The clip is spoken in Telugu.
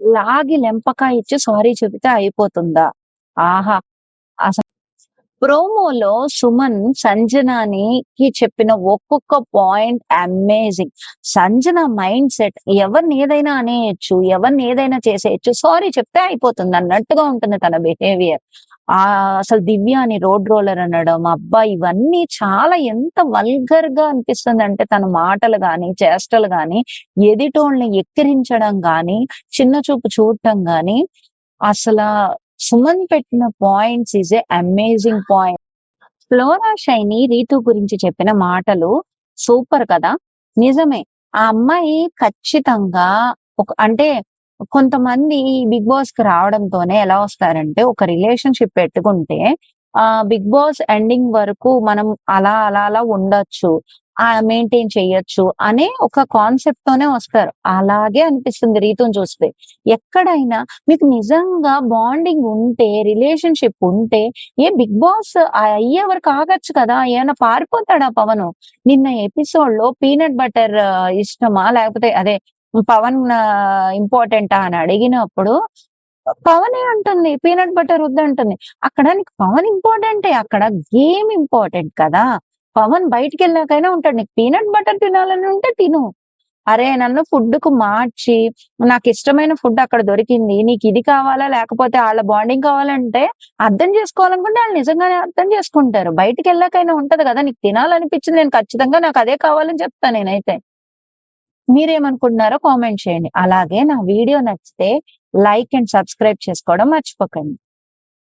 లాగి లెంపకాయ ఇచ్చి సారీ చెబితే అయిపోతుందా? ఆహా! అస ప్రోమోలో సుమన్ సంజనానికి చెప్పిన ఒక్కొక్క point amazing. Sanjana mind set ఎవరిని ఏదైనా అనేయొచ్చు. ఎవరిని ఏదైనా చేసేయొచ్చు. సారీ చెప్తే అయిపోతుంది అన్నట్టుగా ఉంటుంది తన బిహేవియర్. ఆ అసలు దివ్యాని రోడ్ రోలర్ అనడం, అబ్బా! ఇవన్నీ చాలా ఎంత వల్గర్గా అనిపిస్తుంది అంటే తన మాటలు గాని, చేష్టలు గాని, ఎదిటోళ్ళని ఎక్కిరించడం గాని, చిన్న చూపు చూడటం గాని, అసలు సుమన్ పెట్టిన points is a amazing point. Flora Saini Ritu గురించి చెప్పిన మాటలు సూపర్ కదా! నిజమే. ఆ అమ్మాయి ఖచ్చితంగా ఒక అంటే కొంతమంది బిగ్ బాస్కి రావడంతోనే ఎలా వస్తారంటే ఒక రిలేషన్‌షిప్ పెట్టుకుంటే ఆ బిగ్ బాస్ ఎండింగ్ వరకు మనం అలా, అలా, అలా ఉండొచ్చు. ఆ మెయింటైన్ చేయొచ్చు అనే ఒక కాన్సెప్ట్ తోనే వస్తారు. అలాగే అనిపిస్తుంది రీతుని చూస్తే. ఎక్కడైనా మీకు నిజంగా బాండింగ్ ఉంటే, రిలేషన్‌షిప్ ఉంటే, ఏ బిగ్ బాస్ అయ్యే వరకు ఆగొచ్చు కదా! ఏమైనా పారిపోతాడా పవను? నిన్న ఎపిసోడ్లో పీనట్ బటర్ ఇష్టమా? లేకపోతే అదే పవన్ ఇంపార్టెంటా అని అడిగినప్పుడు పవనే అంటుంది. పీనట్ బటర్ వద్దంటుంది. అక్కడ నీకు పవన్ ఇంపార్టెంటే. అక్కడ గేమ్ ఇంపార్టెంట్ కదా! పవన్ బయటికెళ్ళాకైనా ఉంటాడు. నీకు పీనట్ బటర్ తినాలని ఉంటే తిను. అరే! నన్ను ఫుడ్కు మార్చి నాకు ఇష్టమైన ఫుడ్ అక్కడ దొరికింది. నీకు ఇది కావాలా? లేకపోతే వాళ్ళ బాండింగ్ కావాలంటే అర్థం చేసుకోవాలనుకుంటే వాళ్ళు నిజంగానే అర్థం చేసుకుంటారు. బయటికెళ్ళాకైనా ఉంటది కదా! నీకు తినాలనిపించింది నేను ఖచ్చితంగా నాకు అదే కావాలని చెప్తా నేనైతే. మీరేమనుకుంటున్నారో కామెంట్ చేయండి. అలాగే నా వీడియో నచ్చితే లైక్ అండ్ సబ్స్క్రైబ్ చేసుకోవడం మర్చిపోకండి.